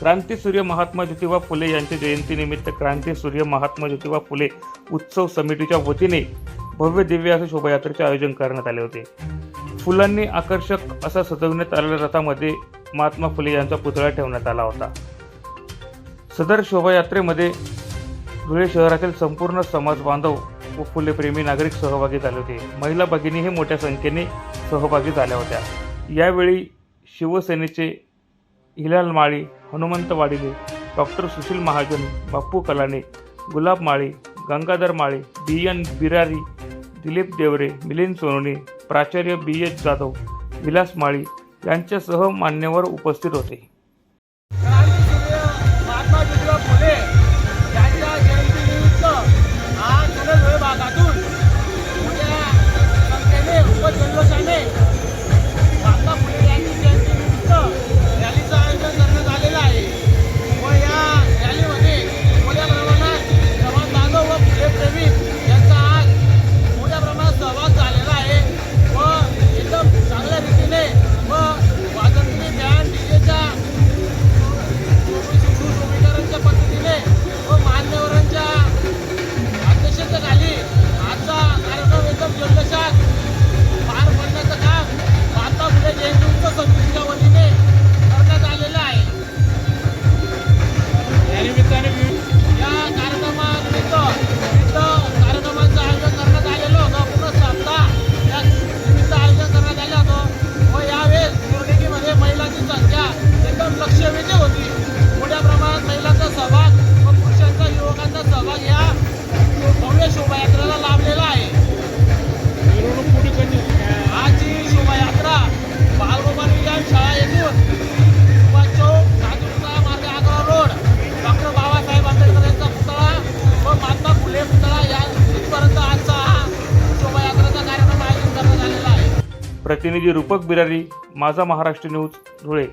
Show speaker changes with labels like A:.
A: क्रांतीसूर्य महात्मा ज्योतिबा फुले यांच्या जयंतीनिमित्त क्रांतीसूर्य महात्मा ज्योतिबा फुले उत्सव समितीच्या वतीने भव्य दिव्य असे शोभायात्रेचे आयोजन करण्यात आले होते. फुलांनी आकर्षक असा सजवण्यात आलेल्या रथामध्ये महात्मा फुले यांचा पुतळा ठेवण्यात आला होता. सदर शोभायात्रेमध्ये धुळे शहरातील संपूर्ण समाज बांधव व फुलेप्रेमी नागरिक सहभागी झाले होते. महिला भगिनीही मोठ्या संख्येने सहभागी झाल्या होत्या. यावेळी शिवसेनेचे Hilal Mali Hanumant Wadile doctor Sushil Mahajan Bappu Kalane Gulab Male Gangadhar Male B N Birari Dilip Deore Milind Sonone प्राचार्य बी एच जाधव विलास माळी यांच्यासह मान्यवर उपस्थित होते.
B: भव्य शोभायात्रेला लाभलेला आहे. आजची शोभायात्रा बालगोपाल विज्ञान शाळा येथून युवा चौक नागपूरचा मार्ग आग्रा रोड डॉक्टर बाबासाहेब आंबेडकर यांचा पुतळा व महात्मा फुले पुतळा या इथपर्यंत आजचा हा शोभायात्रेचा कार्यक्रम आयोजन करण्यात आलेला आहे.
A: प्रतिनिधी रूपक बिरारी माझा महाराष्ट्र न्यूज धुळे.